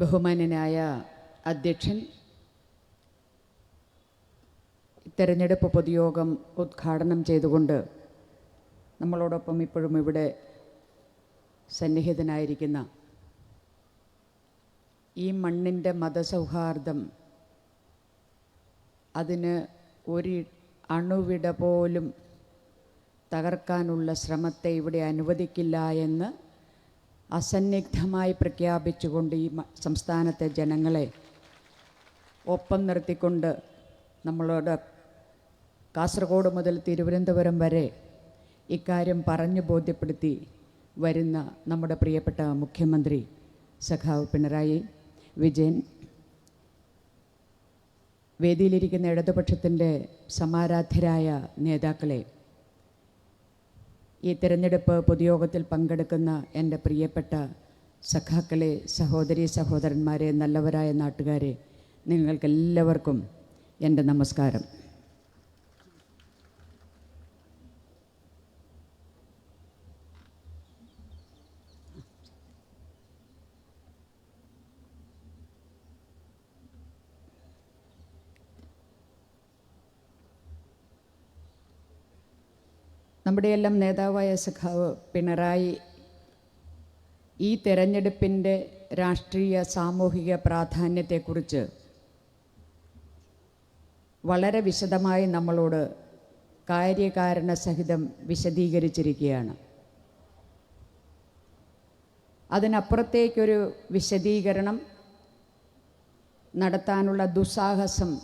ബഹുമാന്യനായ അധ്യക്ഷൻ തെരഞ്ഞെടുപ്പ് പൊതുയോഗം ഉദ്ഘാടനം ചെയ്തുകൊണ്ട് നമ്മളോടൊപ്പം ഇപ്പോഴും ഇവിടെ സന്നിഹിതനായിരിക്കുന്ന ഈ മണ്ണിന്റെ മതസൗഹാർദ്ദം അതിന് ഒരു അണുവിട പോലും തകർക്കാനുള്ള ശ്രമത്തെ ഇവിടെ അനുവദിക്കില്ല എന്ന് അസന്നിഗ്ധമായി പ്രഖ്യാപിച്ചുകൊണ്ട് ഈ സംസ്ഥാനത്തെ ജനങ്ങളെ ഒപ്പം നിർത്തിക്കൊണ്ട് നമ്മളോട് കാസർഗോഡ് മുതൽ തിരുവനന്തപുരം വരെ ഇക്കാര്യം പറഞ്ഞു ബോധ്യപ്പെടുത്തി വരുന്ന നമ്മുടെ പ്രിയപ്പെട്ട മുഖ്യമന്ത്രി സഖാവ് പിണറായി വിജയൻ. വേദിയിലിരിക്കുന്ന ഇടതുപക്ഷത്തിന്റെ സമാരാധ്യരായ നേതാക്കളെ ഈ തിരഞ്ഞെടുപ്പ് പൊതുയോഗത്തിൽ പങ്കെടുക്കുന്ന എന്റെ പ്രിയപ്പെട്ട സഖാക്കളെ സഹോദരി സഹോദരന്മാരെ നല്ലവരായ നാട്ടുകാരെ നിങ്ങൾക്കെല്ലാവർക്കും എന്റെ നമസ്കാരം. നമ്മുടെയെല്ലാം നേതാവായ സഖാവ് പിണറായി ഈ തെരഞ്ഞെടുപ്പിന്റെ രാഷ്ട്രീയ സാമൂഹിക പ്രാധാന്യത്തെക്കുറിച്ച് വളരെ വിശദമായി നമ്മളോട് കാര്യകാരണ സഹിതം വിശദീകരിച്ചിരിക്കുകയാണ്. അതിനപ്പുറത്തേക്കൊരു വിശദീകരണം നടത്താനുള്ള ദുസ്സാഹസം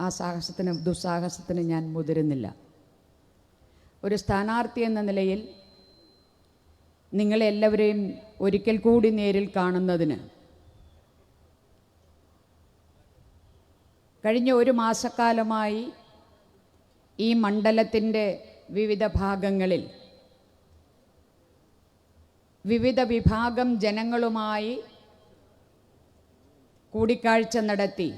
ആ സാഹസത്തിന് ദുസ്സാഹസത്തിന് ഞാൻ മുതിരുന്നില്ല. ഒരു സ്ഥാനാർത്ഥി എന്ന നിലയിൽ നിങ്ങളെല്ലാവരെയും ഒരിക്കൽ കൂടി നേരിൽ കാണുന്നതിന്. കഴിഞ്ഞ ഒരു മാസക്കാലമായി ഈ മണ്ഡലത്തിന്റെ വിവിധ ഭാഗങ്ങളിൽ വിവിധ വിഭാഗം ജനങ്ങളുമായി കൂടിക്കാഴ്ച നടത്തി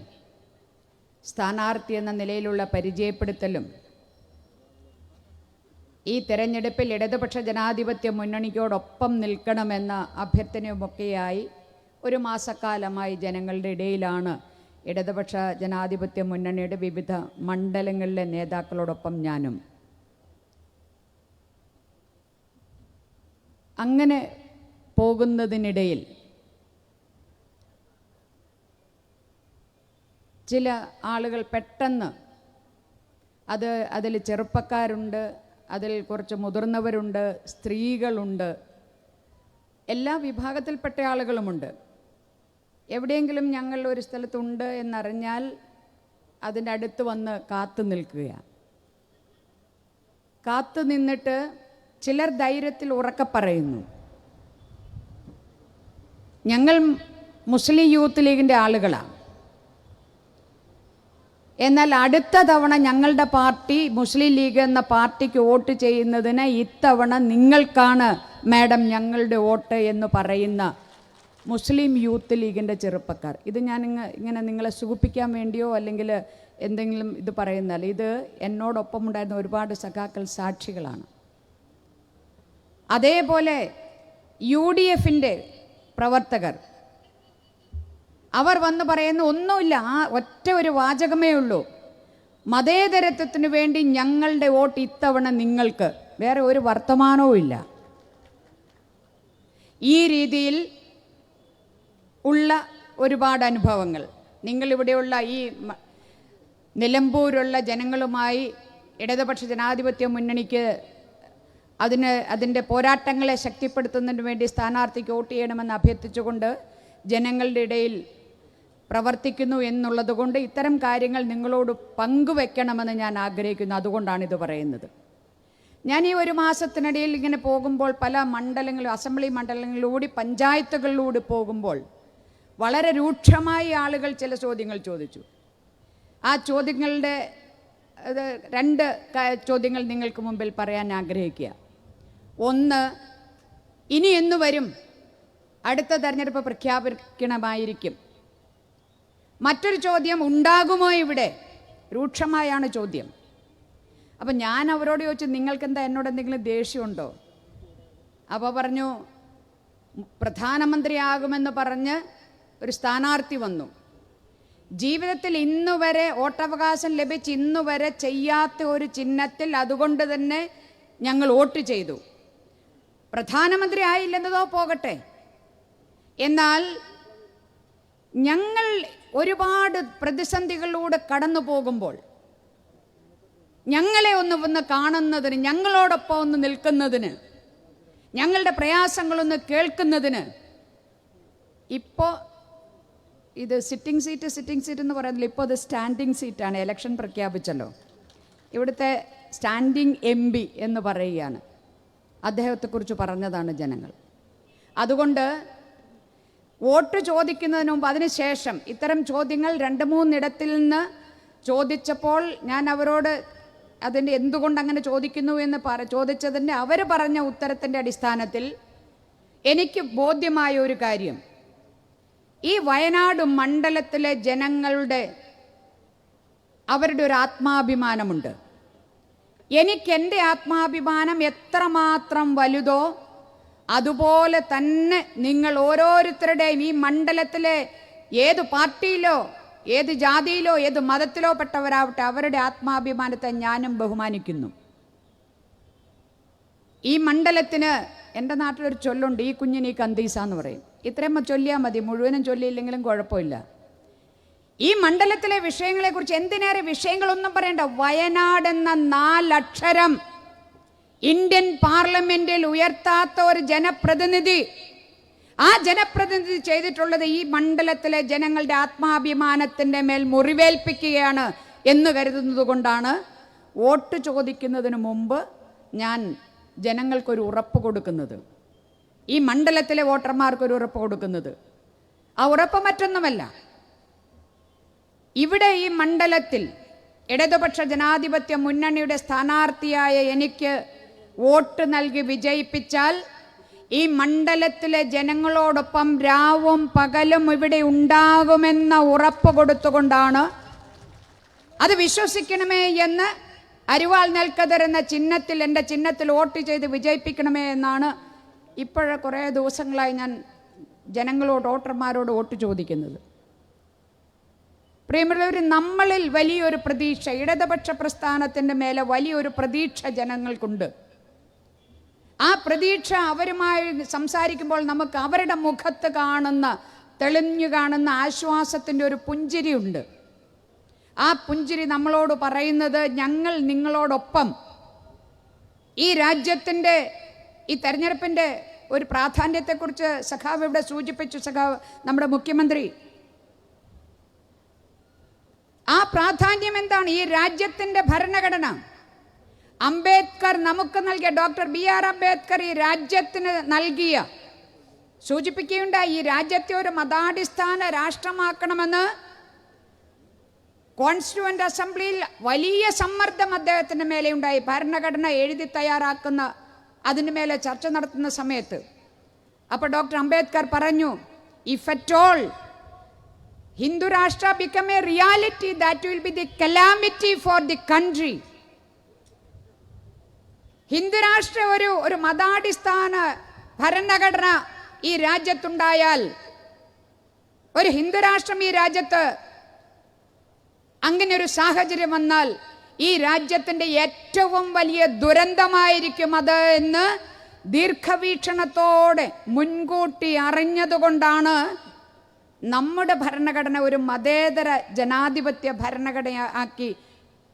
സ്ഥാനാർത്ഥി എന്ന നിലയിലുള്ള പരിചയപ്പെടുത്തലും ഈ തെരഞ്ഞെടുപ്പിൽ ഇടതുപക്ഷ ജനാധിപത്യ മുന്നണിയോടൊപ്പം നിൽക്കണമെന്ന അഭ്യർത്ഥനയുമൊക്കെയായി ഒരു മാസക്കാലമായി ജനങ്ങളുടെ ഇടയിലാണ് ഇടതുപക്ഷ ജനാധിപത്യ മുന്നണിയുടെ വിവിധ മണ്ഡലങ്ങളിലെ നേതാക്കളോടൊപ്പം ഞാനും. അങ്ങനെ പോകുന്നതിനിടയിൽ ചില ആളുകൾ പെട്ടെന്ന് അത് അതിൽ ചെറുപ്പക്കാരുണ്ട് അതിൽ കുറച്ച് മുതിർന്നവരുണ്ട് സ്ത്രീകളുണ്ട്. എല്ലാ വിഭാഗത്തിൽപ്പെട്ട ആളുകളുമുണ്ട്. എവിടെയെങ്കിലും ഞങ്ങൾ ഒരു സ്ഥലത്തുണ്ട് എന്നറിഞ്ഞാൽ അതിന്റെ അടുത്ത് വന്ന് കാത്തു നിൽക്കുകയാണ്. കാത്തു നിന്നിട്ട് ചിലർ ധൈര്യത്തിൽ ഉറക്ക പറയുന്നു. ഞങ്ങൾ മുസ്ലിം യൂത്ത് ലീഗിന്റെ ആളുകളാണ്. എന്നാൽ അടുത്ത തവണ ഞങ്ങളുടെ പാർട്ടി മുസ്ലിം ലീഗ് എന്ന പാർട്ടിക്ക് വോട്ട് ചെയ്യുന്നതിന് ഇത്തവണ നിങ്ങൾക്കാണ് മാഡം ഞങ്ങളുടെ വോട്ട് എന്ന് പറയുന്ന മുസ്ലിം യൂത്ത് ലീഗിന്റെ ചെറുപ്പക്കാർ. ഇത് ഞാൻ ഇങ്ങ ഇങ്ങനെ നിങ്ങളെ സുഖിപ്പിക്കാൻ വേണ്ടിയോ അല്ലെങ്കിൽ എന്തെങ്കിലും ഇത് പറയുന്നതല്ല. ഇത് എന്നോടൊപ്പം ഉണ്ടായിരുന്ന ഒരുപാട് സഖാക്കൾ സാക്ഷികളാണ്. അതേപോലെ യു ഡി എഫിന്റെ പ്രവർത്തകർ അവർ വന്ന് പറയുന്ന ഒന്നുമില്ല ആ ഒറ്റ ഒരു വാചകമേ ഉള്ളൂ. മതേതരത്വത്തിന് വേണ്ടി ഞങ്ങളുടെ വോട്ട് ഇത്തവണ നിങ്ങൾക്ക്. വേറെ ഒരു വർത്തമാനവും ഇല്ല. ഈ രീതിയിൽ ഉള്ള ഒരുപാട് അനുഭവങ്ങൾ. നിങ്ങളിവിടെയുള്ള ഈ നിലമ്പൂരുള്ള ജനങ്ങളുമായി ഇടതുപക്ഷ ജനാധിപത്യ മുന്നണിക്ക് അതിന് അതിന്റെ പോരാട്ടങ്ങളെ ശക്തിപ്പെടുത്തുന്നതിന് വേണ്ടി സ്ഥാനാർത്ഥിക്ക് വോട്ട് ചെയ്യണമെന്ന് അഭ്യർത്ഥിച്ചുകൊണ്ട് ജനങ്ങളുടെ ഇടയിൽ പ്രവർത്തിക്കുന്നു എന്നുള്ളതുകൊണ്ട് ഇത്തരം കാര്യങ്ങൾ നിങ്ങളോട് പങ്കുവെക്കണമെന്ന് ഞാൻ ആഗ്രഹിക്കുന്നു. അതുകൊണ്ടാണ് ഇത് പറയുന്നത്. ഞാൻ ഈ ഒരു മാസത്തിനിടയിൽ ഇങ്ങനെ പോകുമ്പോൾ പല മണ്ഡലങ്ങളും അസംബ്ലി മണ്ഡലങ്ങളിലൂടെ പഞ്ചായത്തുകളിലൂടെ പോകുമ്പോൾ വളരെ രൂക്ഷമായി ആളുകൾ ചില ചോദ്യങ്ങൾ ചോദിച്ചു. ആ ചോദ്യങ്ങളുടെ രണ്ട് ചോദ്യങ്ങൾ നിങ്ങൾക്ക് മുമ്പിൽ പറയാൻ ആഗ്രഹിക്കുക. ഒന്ന് ഇനി എന്നു വരും? അടുത്ത തെരഞ്ഞെടുപ്പ് പ്രഖ്യാപിക്കണമായിരിക്കും. മറ്റൊരു ചോദ്യം ഉണ്ടാകുമോ ഇവിടെ? രൂക്ഷമായാണ് ചോദ്യം. അപ്പം ഞാൻ അവരോട് ചോദിച്ചു നിങ്ങൾക്ക് എന്താ എന്നോട് എന്തെങ്കിലും ദേഷ്യമുണ്ടോ? അപ്പോൾ പറഞ്ഞു പ്രധാനമന്ത്രിയാകുമെന്ന് പറഞ്ഞ് ഒരു സ്ഥാനാർത്ഥി വന്നു. ജീവിതത്തിൽ ഇന്നുവരെ വോട്ടവകാശം ലഭിച്ച് ഇന്നുവരെ ചെയ്യാത്ത ഒരു ചിഹ്നത്തിൽ അതുകൊണ്ട് തന്നെ ഞങ്ങൾ വോട്ട് ചെയ്തു. പ്രധാനമന്ത്രി ആയില്ലെന്നതോ പോകട്ടെ. എന്നാൽ ഞങ്ങൾ ഒരുപാട് പ്രതിസന്ധികളിലൂടെ കടന്നു പോകുമ്പോൾ ഞങ്ങളെ ഒന്ന് വന്ന് കാണുന്നതിന് ഞങ്ങളോടൊപ്പം ഒന്ന് നിൽക്കുന്നതിന് ഞങ്ങളുടെ പ്രയാസങ്ങളൊന്ന് കേൾക്കുന്നതിന് ഇപ്പോൾ ഇത് സിറ്റിംഗ് സീറ്റ് സിറ്റിംഗ് സീറ്റ് എന്ന് പറയുന്നില്ല. ഇപ്പോൾ അത് സ്റ്റാൻഡിംഗ് സീറ്റാണ് ഇലക്ഷൻ പ്രഖ്യാപിച്ചല്ലോ. ഇവിടുത്തെ സ്റ്റാൻഡിംഗ് എം പി എന്ന് പറയുകയാണ്. അദ്ദേഹത്തെക്കുറിച്ച് പറഞ്ഞതാണ് ജനങ്ങൾ. അതുകൊണ്ട് വോട്ട് ചോദിക്കുന്നതിന് മുമ്പ് അതിനുശേഷം ഇത്തരം ചോദ്യങ്ങൾ രണ്ട് മൂന്നിടത്തിൽ നിന്ന് ചോദിച്ചപ്പോൾ ഞാൻ അവരോട് അതിന്റെ എന്തുകൊണ്ട് അങ്ങനെ ചോദിക്കുന്നു എന്ന് പറ ചോദിച്ചതിന്റെ അവർ പറഞ്ഞ ഉത്തരത്തിന്റെ അടിസ്ഥാനത്തിൽ എനിക്ക് ബോധ്യമായ ഒരു കാര്യം. ഈ വയനാട് മണ്ഡലത്തിലെ ജനങ്ങളുടെ അവരുടെ ഒരു ആത്മാഭിമാനമുണ്ട്. എനിക്കെന്റെ ആത്മാഭിമാനം എത്രമാത്രം വലുതോ അതുപോലെ തന്നെ നിങ്ങൾ ഓരോരുത്തരുടെയും ഈ മണ്ഡലത്തിലെ ഏത് പാർട്ടിയിലോ ഏത് ജാതിയിലോ ഏത് മതത്തിലോ പെട്ടവരാവട്ടെ അവരുടെ ആത്മാഭിമാനത്തെ ഞാനും ബഹുമാനിക്കുന്നു. ഈ മണ്ഡലത്തിന് എന്റെ നാട്ടിലൊരു ചൊല്ലുണ്ട് ഈ കുഞ്ഞിന് ഈ കന്തീസ എന്ന് പറയും. ഇത്രയും ചൊല്ലിയാൽ മതി മുഴുവനും ചൊല്ലിയില്ലെങ്കിലും കുഴപ്പമില്ല. ഈ മണ്ഡലത്തിലെ വിഷയങ്ങളെക്കുറിച്ച് എന്തിനേറെ വിഷയങ്ങളൊന്നും പറയണ്ട. വയനാടെന്ന നാലക്ഷരം ഇന്ത്യൻ പാർലമെന്റിൽ ഉയർത്താത്ത ഒരു ജനപ്രതിനിധി. ആ ജനപ്രതിനിധി ചെയ്തിട്ടുള്ളത് ഈ മണ്ഡലത്തിലെ ജനങ്ങളുടെ ആത്മാഭിമാനത്തിന്റെ മേൽ മുറിവേൽപ്പിക്കുകയാണ് എന്ന് കരുതുന്നത് കൊണ്ടാണ് വോട്ട് ചോദിക്കുന്നതിന് മുമ്പ് ഞാൻ ജനങ്ങൾക്കൊരു ഉറപ്പ് കൊടുക്കുന്നത്. ഈ മണ്ഡലത്തിലെ വോട്ടർമാർക്കൊരു ഉറപ്പ് കൊടുക്കുന്നത്. ആ ഉറപ്പ് മറ്റൊന്നുമല്ല. ഇവിടെ ഈ മണ്ഡലത്തിൽ ഇടതുപക്ഷ ജനാധിപത്യ മുന്നണിയുടെ സ്ഥാനാർത്ഥിയായ എനിക്ക് വോട്ട് നൽകി വിജയിപ്പിച്ചാൽ ഈ മണ്ഡലത്തിലെ ജനങ്ങളോടൊപ്പം രാവും പകലും ഇവിടെ ഉണ്ടാകുമെന്ന ഉറപ്പ് കൊടുത്തുകൊണ്ടാണ് അത് വിശ്വസിക്കണമേ എന്ന് അരിവാൾ നെൽക്കതർ എന്ന ചിഹ്നത്തിൽ എന്റെ ചിഹ്നത്തിൽ വോട്ട് ചെയ്ത് വിജയിപ്പിക്കണമേ എന്നാണ് ഇപ്പോഴ കുറേ ദിവസങ്ങളായി ഞാൻ ജനങ്ങളോട് വോട്ടർമാരോട് വോട്ട് ചോദിക്കുന്നത്. പ്രിയമുള്ളവർ നമ്മളിൽ വലിയൊരു പ്രതീക്ഷ ഇടതുപക്ഷ പ്രസ്ഥാനത്തിന്റെ മേലെ വലിയൊരു പ്രതീക്ഷ ജനങ്ങൾക്കുണ്ട്. ആ പ്രതീക്ഷ അവരുമായി സംസാരിക്കുമ്പോൾ നമുക്ക് അവരുടെ മുഖത്ത് കാണുന്ന തെളിഞ്ഞു കാണുന്ന ആശ്വാസത്തിന്റെ ഒരു പുഞ്ചിരിയുണ്ട്. ആ പുഞ്ചിരി നമ്മളോട് പറയുന്നത് ഞങ്ങൾ നിങ്ങളോടൊപ്പം. ഈ രാജ്യത്തിന്റെ ഈ തെരഞ്ഞെടുപ്പിന്റെ ഒരു പ്രാധാന്യത്തെക്കുറിച്ച് സഖാവ് ഇവിടെ സൂചിപ്പിച്ചു. സഖാവ് നമ്മുടെ മുഖ്യമന്ത്രി. ആ പ്രാധാന്യം എന്താണ്? ഈ രാജ്യത്തിന്റെ ഭരണഘടന. അംബേദ്കർ നമുക്ക് നൽകിയ ഡോക്ടർ ബി ആർ അംബേദ്കർ ഈ രാജ്യത്തിന് നൽകിയ സൂചിപ്പിക്കുകയുണ്ടായി ഈ രാജ്യത്തെ ഒരു മതാടിസ്ഥാന രാഷ്ട്രമാക്കണമെന്ന് കോൺസ്റ്റിറ്റ്യൂവന്റ് അസംബ്ലിയിൽ വലിയ സമ്മർദ്ദം അദ്ദേഹത്തിന്റെ മേലെ ഉണ്ടായി. ഭരണഘടന എഴുതി തയ്യാറാക്കുന്ന അതിന്റെ മേലെ ചർച്ച നടത്തുന്ന സമയത്ത്. അപ്പോൾ ഡോക്ടർ അംബേദ്കർ പറഞ്ഞു if at all Hindu Rashtra become a reality that will be the calamity for the country Hindu Rashtra ഒരു ഒരു മതാടിസ്ഥാന ഭരണഘടന ഈ രാജ്യത്തുണ്ടായാൽ ഒരു ഹിന്ദുരാഷ്ട്രം ഈ രാജ്യത്ത് അങ്ങനെ ഒരു സാഹചര്യം വന്നാൽ ഈ രാജ്യത്തിന്റെ ഏറ്റവും വലിയ ദുരന്തമായിരിക്കും അത് എന്ന് ദീർഘവീക്ഷണത്തോടെ മുൻകൂട്ടി അറിഞ്ഞതുകൊണ്ടാണ് നമ്മുടെ ഭരണഘടന ഒരു മതേതര ജനാധിപത്യ ഭരണഘടന ആക്കി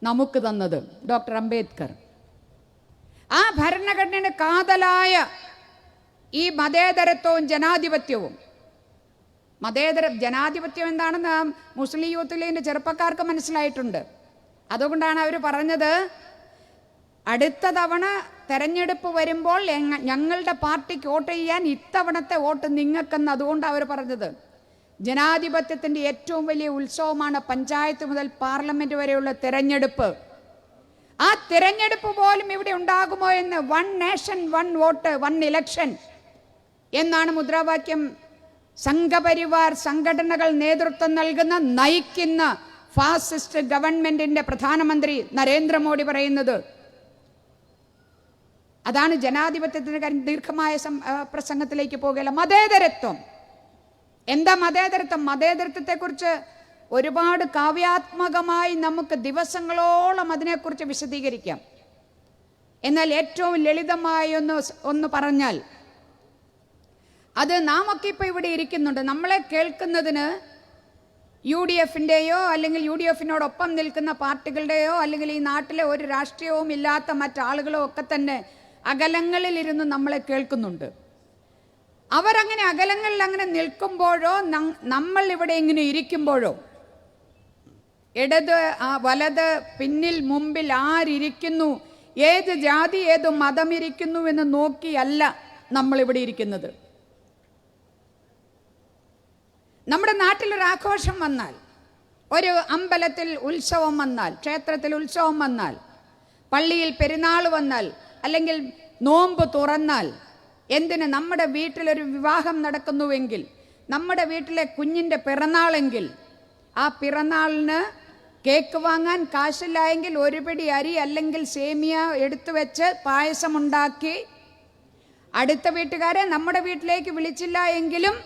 നമുക്ക് തന്നത്. ഡോക്ടർ അംബേദ്കർ. ആ ഭരണഘടനയുടെ കാതലായ ഈ മതേതരത്വവും ജനാധിപത്യവും. മതേതര ജനാധിപത്യം എന്താണെന്ന് മുസ്ലിം യൂത്ത് ലീഗിന്റെ ചെറുപ്പക്കാർക്ക് മനസ്സിലായിട്ടുണ്ട്. അതുകൊണ്ടാണ് അവർ പറഞ്ഞത് അടുത്ത തവണ തെരഞ്ഞെടുപ്പ് വരുമ്പോൾ ഞങ്ങളുടെ പാർട്ടിക്ക് വോട്ട് ചെയ്യാൻ ഇത്തവണത്തെ വോട്ട് നിങ്ങൾക്കെന്ന് അതുകൊണ്ട് അവർ പറഞ്ഞത്. ജനാധിപത്യത്തിന്റെ ഏറ്റവും വലിയ ഉത്സവമാണ് പഞ്ചായത്ത് മുതൽ പാർലമെന്റ് വരെയുള്ള തെരഞ്ഞെടുപ്പ്. ആ തിരഞ്ഞെടുപ്പ് പോലും ഇവിടെ ഉണ്ടാകുമോ എന്ന് one nation one vote one election എന്നാണ് മുദ്രാവാക്യം. സംഘപരിവാർ സംഘടനകൾ നേതൃത്വം നൽകുന്ന നയിക്കുന്ന ഫാസിസ്റ്റ് ഗവൺമെന്റിന്റെ പ്രധാനമന്ത്രി നരേന്ദ്രമോദി പറയുന്നത്. അതാണ് ജനാധിപത്യത്തിന്റെ കാര്യം. ദീർഘമായ പ്രസംഗത്തിലേക്ക് പോകുകയല്ല മതേതരത്വം. എന്താ മതേതരത്വം? മതേതരത്വത്തെക്കുറിച്ച് ഒരുപാട് കാവ്യാത്മകമായി നമുക്ക് ദിവസങ്ങളോളം അതിനെക്കുറിച്ച് വിശദീകരിക്കാം. എന്നാൽ ഏറ്റവും ലളിതമായി ഒന്ന് ഒന്ന് പറഞ്ഞാൽ അത് നാം ഒക്കെ ഇപ്പോൾ ഇവിടെ ഇരിക്കുന്നുണ്ട്. നമ്മളെ കേൾക്കുന്നതിന് യു ഡി എഫിന്റെയോ അല്ലെങ്കിൽ യു ഡി എഫിനോടൊപ്പം നിൽക്കുന്ന പാർട്ടികളുടെയോ അല്ലെങ്കിൽ ഈ നാട്ടിലെ ഒരു രാഷ്ട്രീയവും ഇല്ലാത്ത മറ്റാളുകളോ ഒക്കെ തന്നെ അകലങ്ങളിലിരുന്ന് നമ്മളെ കേൾക്കുന്നുണ്ട്. അവരങ്ങനെ അകലങ്ങളിൽ അങ്ങനെ നിൽക്കുമ്പോഴോ നമ്മൾ ഇവിടെ ഇങ്ങനെ ഇരിക്കുമ്പോഴോ ഇടത് വലത് പിന്നിൽ മുമ്പിൽ ആരിയ്ക്കുന്നു? ഏത് ജാതി ഏത് മതം ഇരിക്കുന്നു എന്ന് നോക്കിയല്ല നമ്മൾ ഇവിടെ ഇരിക്കുന്നത്. നമ്മുടെ നാട്ടിലൊരു ആഘോഷം വന്നാൽ ഒരു അമ്പലത്തിൽ ഉത്സവം വന്നാൽ ക്ഷേത്രത്തിൽ ഉത്സവം വന്നാൽ പള്ളിയിൽ പെരുന്നാൾ വന്നാൽ അല്ലെങ്കിൽ നോമ്പ് തുറന്നാൽ എന്തിന് നമ്മുടെ വീട്ടിലൊരു വിവാഹം നടക്കുന്നുവെങ്കിൽ നമ്മുടെ വീട്ടിലെ കുഞ്ഞിന്റെ പിറന്നാളെങ്കിൽ ആ പിറന്നാളിന് കേക്ക് വാങ്ങാൻ കാശില്ലായെങ്കിൽ ഒരു പിടി അരി അല്ലെങ്കിൽ സേമിയ എടുത്തു വെച്ച് പായസമുണ്ടാക്കി. അടുത്ത വീട്ടുകാരെ നമ്മുടെ വീട്ടിലേക്ക് വിളിച്ചില്ല എങ്കിലും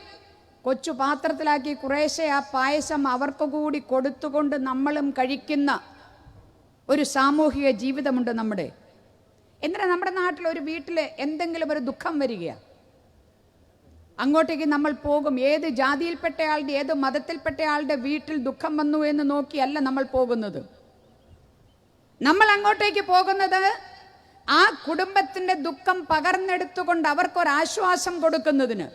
കൊച്ചു പാത്രത്തിലാക്കി കുറേശ്ശെ ആ പായസം അവർക്ക് കൂടി കൊടുത്തുകൊണ്ട് നമ്മളും കഴിക്കുന്ന ഒരു സാമൂഹിക ജീവിതമുണ്ട് നമ്മുടെ. എന്നിട്ട് നമ്മുടെ നാട്ടിൽ ഒരു വീട്ടിൽ എന്തെങ്കിലും ഒരു ദുഃഖം വരികയാണ് അങ്ങോട്ടേക്ക് നമ്മൾ പോകും. ഏത് ജാതിയിൽപ്പെട്ടയാളുടെ ഏത് മതത്തിൽപ്പെട്ടയാളുടെ വീട്ടിൽ ദുഃഖം വന്നു എന്ന് നോക്കിയല്ല നമ്മൾ പോകുന്നത്. നമ്മൾ അങ്ങോട്ടേക്ക് പോകുന്നത് ആ കുടുംബത്തിന്റെ ദുഃഖം പകർന്നെടുത്തുകൊണ്ട് അവർക്കൊരാശ്വാസം കൊടുക്കുന്നതിന്.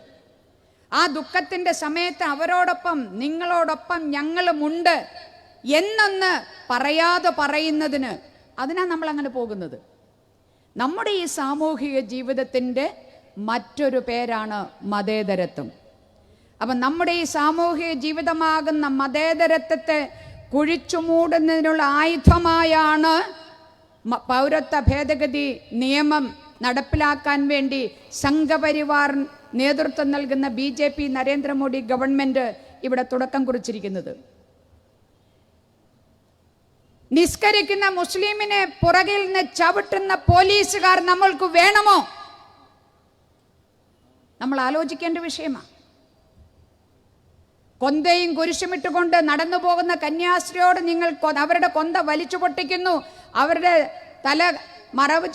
ആ ദുഃഖത്തിന്റെ സമയത്ത് അവരോടൊപ്പം നിങ്ങളോടൊപ്പം ഞങ്ങളുമുണ്ട് എന്നൊന്ന് പറയാതെ പറയുന്നതിന് അതിനാണ് നമ്മൾ അങ്ങനെ പോകുന്നത്. നമ്മുടെ ഈ സാമൂഹിക ജീവിതത്തിന്റെ മറ്റൊരു പേരാണ് മതേതരത്വം. അപ്പം നമ്മുടെ ഈ സാമൂഹിക ജീവിതമാകുന്ന മതേതരത്വത്തെ കുഴിച്ചു മൂടുന്നതിനുള്ള ആയുധമായാണ് പൗരത്വ ഭേദഗതി നിയമം നടപ്പിലാക്കാൻ വേണ്ടി സംഘപരിവാർ നേതൃത്വം നൽകുന്ന B J P Narendra Modi government ഇവിടെ തുടക്കം കുറിച്ചിരിക്കുന്നത്. നിസ്കരിക്കുന്ന മുസ്ലിമിനെ പുറകിൽ നിന്ന് ചവിട്ടുന്ന പോലീസുകാർ നമ്മൾക്ക് വേണമോ? നമ്മൾ ആലോചിക്കേണ്ട വിഷയമാണ് കൊന്തയും കുരിശുമിട്ടുകൊണ്ട് നടന്നു പോകുന്ന കന്യാസ്ത്രീയോട് നിങ്ങൾ അവരുടെ കൊന്ത വലിച്ചു പൊട്ടിക്കുന്നു. അവരുടെ തല മറവ്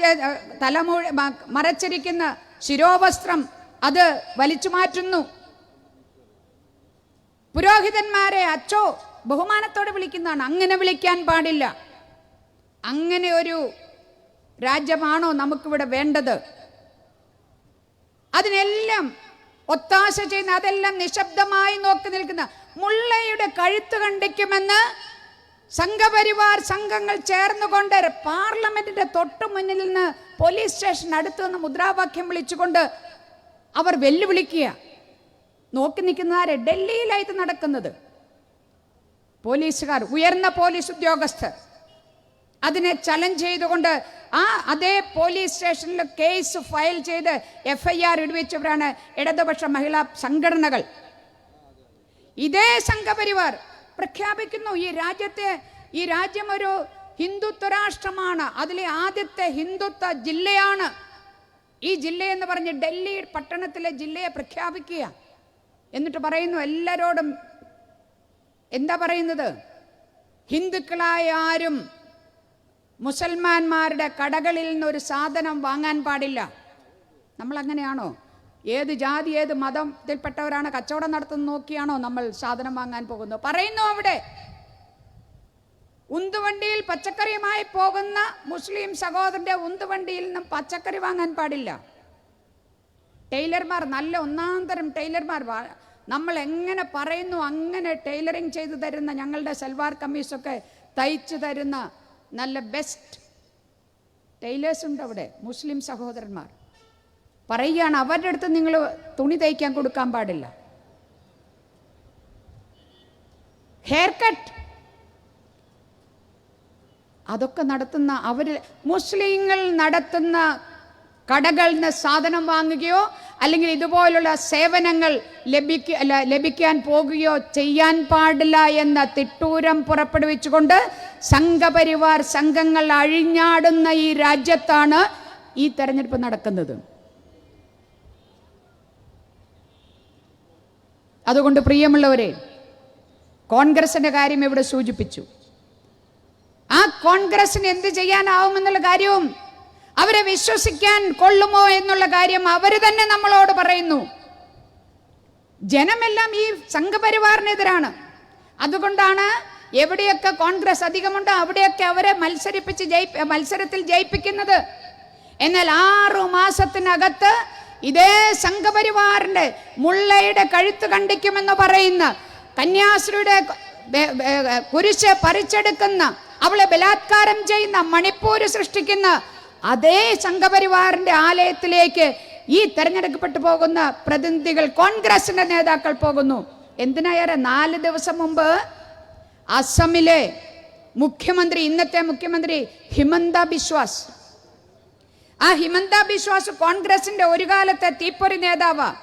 തലമു മറച്ചിരിക്കുന്ന ശിരോവസ്ത്രം അത് വലിച്ചു മാറ്റുന്നു. പുരോഹിതന്മാരെ അച്ചോ ബഹുമാനത്തോടെ വിളിക്കുന്നതാണ്. അങ്ങനെ വിളിക്കാൻ പാടില്ല. അങ്ങനെ ഒരു രാജ്യമാണോ നമുക്കിവിടെ വേണ്ടത്? അതിനെല്ലാം ഒത്താശ ചെയ്യുന്ന അതെല്ലാം നിശബ്ദമായി നോക്കി നിൽക്കുന്ന മുള്ളയുടെ കഴുത്ത് കണ്ടിക്കുമെന്ന് സംഘപരിവാർ സംഘങ്ങൾ ചേർന്നുകൊണ്ട് പാർലമെന്റിന്റെ തൊട്ടു മുന്നിൽ നിന്ന് പോലീസ് സ്റ്റേഷൻ അടുത്ത് നിന്ന് മുദ്രാവാക്യം വിളിച്ചുകൊണ്ട് അവർ വെല്ലുവിളിക്കുക. നോക്കി നിൽക്കുന്നവരെ ഡൽഹിയിലായിട്ട് നടക്കുന്നത്. പോലീസുകാർ ഉയർന്ന പോലീസ് ഉദ്യോഗസ്ഥർ. അതിനെ ചലഞ്ച് ചെയ്തുകൊണ്ട് ആ അതേ പോലീസ് സ്റ്റേഷനിൽ കേസ് ഫയൽ ചെയ്ത് എഫ് ഐ ആർ ഇടുവിച്ചവരാണ് ഇടതുപക്ഷ മഹിളാ സംഘടനകൾ. ഇതേ സംഘപരിവാർ പ്രഖ്യാപിക്കുന്നു ഈ രാജ്യത്തെ ഈ രാജ്യം ഒരു ഹിന്ദുത്വ രാഷ്ട്രമാണ് അതിലെ ആദ്യത്തെ ഹിന്ദുത്വ ജില്ലയാണ്. ഈ ജില്ലയെന്ന് പറഞ്ഞ് ഡൽഹി പട്ടണത്തിലെ ജില്ലയെ പ്രഖ്യാപിക്കുക. എന്നിട്ട് പറയുന്നു എല്ലാരോടും എന്താ പറയുന്നത്? ഹിന്ദുക്കളായ ആരും മുസൽമാന്മാരുടെ കടകളിൽ നിന്നൊരു സാധനം വാങ്ങാൻ പാടില്ല. നമ്മൾ അങ്ങനെയാണോ ഏത് ജാതി ഏത് മതത്തിൽപ്പെട്ടവരാണ് കച്ചവടം നടത്തുന്ന നോക്കിയാണോ നമ്മൾ സാധനം വാങ്ങാൻ പോകുന്നത്? പറയുന്നു അവിടെ ഉന്തുവണ്ടിയിൽ പച്ചക്കറിയുമായി പോകുന്ന മുസ്ലിം സഹോദരന്റെ ഉന്തുവണ്ടിയിൽ നിന്നും പച്ചക്കറി വാങ്ങാൻ പാടില്ല. ടൈലർമാർ നല്ല ഒന്നാം തരം ടൈലർമാർ നമ്മൾ എങ്ങനെ പറയുന്നു അങ്ങനെ ടൈലറിങ് ചെയ്തു തരുന്ന ഞങ്ങളുടെ സൽവാർ കമ്മീസൊക്കെ തയ്ച്ചു തരുന്ന നല്ല ബെസ്റ്റ് ടൈലേഴ്സ് ഉണ്ട് അവിടെ മുസ്ലിം സഹോദരന്മാർ. പറയുകയാണ് അവരുടെ അടുത്ത് നിങ്ങൾ തുണി തയ്ക്കാൻ കൊടുക്കാൻ പാടില്ല. ഹെയർ കട്ട് അതൊക്കെ നടത്തുന്ന അവർ മുസ്ലിങ്ങൾ നടത്തുന്ന കടകളിൽ നിന്ന് സാധനം വാങ്ങുകയോ അല്ലെങ്കിൽ ഇതുപോലുള്ള സേവനങ്ങൾ ലഭിക്ക അല്ല, ലഭിക്കാൻ പോകുകയോ ചെയ്യാൻ പാടില്ല എന്ന തിട്ടൂരം പുറപ്പെടുവിച്ചുകൊണ്ട് സംഘപരിവാർ സംഘങ്ങൾ അഴിഞ്ഞാടുന്ന ഈ രാജ്യത്താണ് ഈ തെരഞ്ഞെടുപ്പ് നടക്കുന്നത്. അതുകൊണ്ട് പ്രിയമുള്ളവരെ കോൺഗ്രസിന്റെ കാര്യം ഇവിടെ സൂചിപ്പിച്ചു. ആ കോൺഗ്രസിന് എന്ത് ചെയ്യാനാവുമെന്നുള്ള കാര്യവും അവരെ വിശ്വസിക്കാൻ കൊള്ളുമോ എന്നുള്ള കാര്യം അവർ തന്നെ നമ്മളോട് പറയുന്നു. ജനമെല്ലാം ഈ സംഘപരിവാറിനെതിരാണ്. അതുകൊണ്ടാണ് എവിടെയൊക്കെ കോൺഗ്രസ് അധികമുണ്ടോ അവിടെയൊക്കെ അവരെ മത്സരിപ്പിച്ച് ജയി മത്സരത്തിൽ ജയിപ്പിക്കുന്നത്. എന്നാൽ ആറു മാസത്തിനകത്ത് ഇതേ സംഘപരിവാറിന്റെ മുള്ളയുടെ കഴുത്ത് കണ്ടിക്കുമെന്ന് പറയുന്ന കന്യാസ്ത്രീയുടെ കുരിശ് പറിച്ചെടുക്കുന്ന അവളെ ബലാത്കാരം ചെയ്യുന്ന മണിപ്പൂര് സൃഷ്ടിക്കുന്ന അതേ സംഘപരിവാറിന്റെ ആലയത്തിലേക്ക് ഈ തെരഞ്ഞെടുക്കപ്പെട്ടു പോകുന്ന പ്രതിനിധികൾ കോൺഗ്രസിന്റെ നേതാക്കൾ പോകുന്നു. എന്തിനായാലും നാല് ദിവസം മുമ്പ് അസമിലെ മുഖ്യമന്ത്രി ഇന്നത്തെ മുഖ്യമന്ത്രി ഹിമന്ത ബിശ്വാസ്. ആ ഹിമന്ത ബിശ്വാസ് കോൺഗ്രസിന്റെ ഒരു കാലത്തെ തീപ്പൊരി നേതാവാ.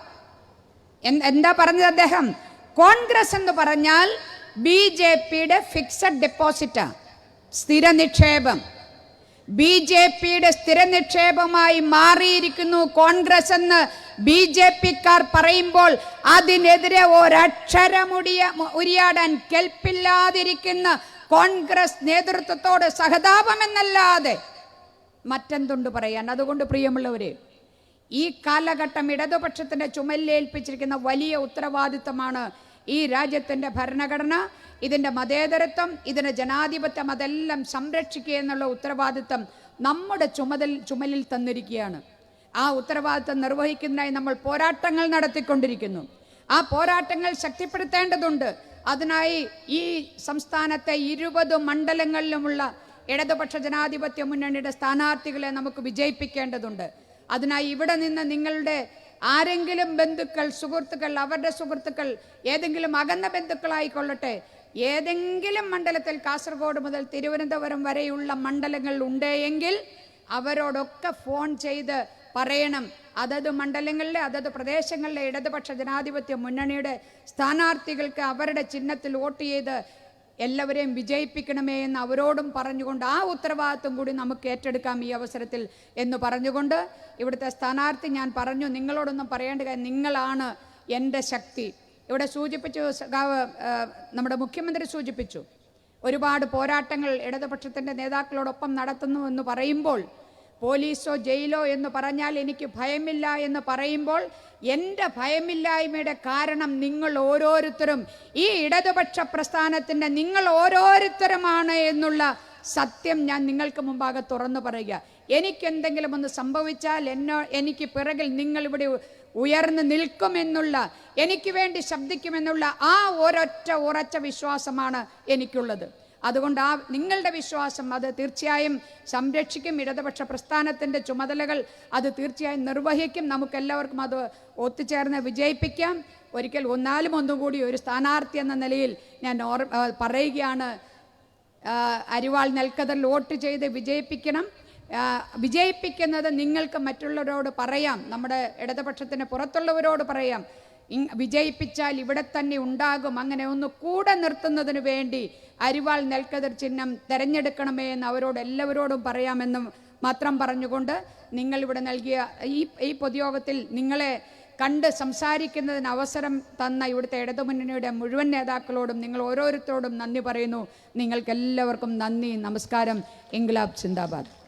എന്താ പറഞ്ഞത് അദ്ദേഹം? കോൺഗ്രസ് എന്ന് പറഞ്ഞാൽ ബി ജെ പിയുടെ ഫിക്സഡ് ഡെപ്പോസിറ്റാ സ്ഥിര നിക്ഷേപം ബി ജെ പിയുടെ സ്ഥിര നിക്ഷേപമായി മാറിയിരിക്കുന്നു കോൺഗ്രസ് എന്ന് ബി ജെ പിക്കാർ പറയുമ്പോൾ അതിനെതിരെ ഒരക്ഷരമുടിയ ഉരിയാടാൻ കെൽപ്പില്ലാതിരിക്കുന്ന കോൺഗ്രസ് നേതൃത്വത്തോട് സഹതാപമെന്നല്ലാതെ മറ്റെന്തുണ്ട് പറയാൻ? അതുകൊണ്ട് പ്രിയമുള്ളവരെ ഈ കാലഘട്ടം ഇടതുപക്ഷത്തിന്റെ ചുമലിലേൽപ്പിച്ചിരിക്കുന്ന വലിയ ഉത്തരവാദിത്തമാണ് ഈ രാജ്യത്തിന്റെ ഭരണഘടന ഇതിന്റെ മതേതരത്വം ഇതിന്റെ ജനാധിപത്യം അതെല്ലാം സംരക്ഷിക്കുക എന്നുള്ള ഉത്തരവാദിത്തം നമ്മുടെ ചുമതൽ ചുമലിൽ തന്നിരിക്കുകയാണ്. ആ ഉത്തരവാദിത്തം നിർവഹിക്കുന്നതിനായി നമ്മൾ പോരാട്ടങ്ങൾ നടത്തിക്കൊണ്ടിരിക്കുന്നു. ആ പോരാട്ടങ്ങൾ ശക്തിപ്പെടുത്തേണ്ടതുണ്ട്. അതിനായി ഈ സംസ്ഥാനത്തെ ഇരുപത് മണ്ഡലങ്ങളിലുമുള്ള ഇടതുപക്ഷ ജനാധിപത്യ മുന്നണിയുടെ സ്ഥാനാർത്ഥികളെ നമുക്ക് വിജയിപ്പിക്കേണ്ടതുണ്ട്. അതിനായി ഇവിടെ നിന്ന് നിങ്ങളുടെ ആരെങ്കിലും ബന്ധുക്കൾ സുഹൃത്തുക്കൾ അവരുടെ സുഹൃത്തുക്കൾ ഏതെങ്കിലും അകന്ന ബന്ധുക്കളായിക്കൊള്ളട്ടെ. ഏതെങ്കിലും മണ്ഡലത്തിൽ കാസർഗോഡ് മുതൽ തിരുവനന്തപുരം വരെയുള്ള മണ്ഡലങ്ങൾ ഉണ്ടെങ്കിൽ അവരോടൊക്കെ ഫോൺ ചെയ്ത് പറയണം. അതത് മണ്ഡലങ്ങളിലെ അതത് പ്രദേശങ്ങളിലെ ഇടതുപക്ഷ ജനാധിപത്യ മുന്നണിയുടെ സ്ഥാനാർത്ഥികൾക്ക് അവരുടെ ചിഹ്നത്തിൽ വോട്ട് ചെയ്ത് എല്ലാവരെയും വിജയിപ്പിക്കണമേ എന്ന് അവരോടും പറഞ്ഞുകൊണ്ട് ആ ഉത്തരവാദിത്വം കൂടി നമുക്ക് ഏറ്റെടുക്കാം ഈ അവസരത്തിൽ എന്ന് പറഞ്ഞുകൊണ്ട് ഇവിടുത്തെ സ്ഥാനാർത്ഥി ഞാൻ പറഞ്ഞു നിങ്ങളോടൊന്നും പറയേണ്ട കാര്യം നിങ്ങളാണ് എന്റെ ശക്തി. ഇവിടെ സൂചിപ്പിച്ചു നമ്മുടെ മുഖ്യമന്ത്രി സൂചിപ്പിച്ചു ഒരുപാട് പോരാട്ടങ്ങൾ ഇടതുപക്ഷത്തിന്റെ നേതാക്കളോടൊപ്പം നടത്തുന്നു എന്ന് പറയുമ്പോൾ പോലീസോ ജയിലോ എന്ന് പറഞ്ഞാൽ എനിക്ക് ഭയമില്ല എന്ന് പറയുമ്പോൾ എന്റെ ഭയമില്ലായ്മയുടെ കാരണം നിങ്ങൾ ഓരോരുത്തരും ഈ ഇടതുപക്ഷ പ്രസ്ഥാനത്തിന്റെ നിങ്ങൾ ഓരോരുത്തരുമാണ് എന്നുള്ള സത്യം ഞാൻ നിങ്ങൾക്ക് മുമ്പാകെ തുറന്നു പറയുക. എനിക്കെന്തെങ്കിലും ഒന്ന് സംഭവിച്ചാൽ എന്നോ എനിക്ക് പിറകിൽ നിങ്ങൾ ഇവിടെ ഉയർന്നു നിൽക്കുമെന്നുള്ള എനിക്ക് വേണ്ടി ശബ്ദിക്കുമെന്നുള്ള ആ ഒരൊറ്റ ഉറച്ച വിശ്വാസമാണ് എനിക്കുള്ളത്. അതുകൊണ്ട് ആ നിങ്ങളുടെ വിശ്വാസം അത് തീർച്ചയായും സംരക്ഷിക്കും. ഇടതുപക്ഷ പ്രസ്ഥാനത്തിന്റെ ചുമതലകൾ അത് തീർച്ചയായും നിർവഹിക്കും. നമുക്കെല്ലാവർക്കും അത് ഒത്തുചേർന്ന് വിജയിപ്പിക്കാം. ഒരിക്കൽ ഒന്നാലും ഒന്നും കൂടി ഒരു സ്ഥാനാർത്ഥി എന്ന നിലയിൽ ഞാൻ പറയുകയാണ്. അരിവാൾ നെൽക്കതിൽ വോട്ട് ചെയ്ത് വിജയിപ്പിക്കണം. വിജയിപ്പിക്കുന്നത് നിങ്ങൾക്ക് മറ്റുള്ളവരോട് പറയാം. നമ്മുടെ ഇടതുപക്ഷത്തിന് പുറത്തുള്ളവരോട് പറയാം. വിജയിപ്പിച്ചാൽ ഇവിടെ തന്നെ ഉണ്ടാകും. അങ്ങനെ ഒന്ന് കൂടെ നിർത്തുന്നതിന് വേണ്ടി അരിവാൾ നെൽക്കതിർ ചിഹ്നം തിരഞ്ഞെടുക്കണമേ എന്ന് അവരോട് എല്ലാവരോടും പറയാമെന്നും മാത്രം പറഞ്ഞുകൊണ്ട് നിങ്ങൾ ഇവിടെ നൽകിയ ഈ ഈ പൊതുയോഗത്തിൽ നിങ്ങളെ കണ്ട് സംസാരിക്കുന്നതിന് അവസരം തന്ന ഇവിടുത്തെ ഇടതുമുന്നണിയുടെ മുഴുവൻ നേതാക്കളോടും നിങ്ങൾ ഓരോരുത്തരോടും നന്ദി പറയുന്നു. നിങ്ങൾക്കെല്ലാവർക്കും നന്ദി നമസ്കാരം. ഇംഗ്ലാബ് സിന്ദാബാദ്.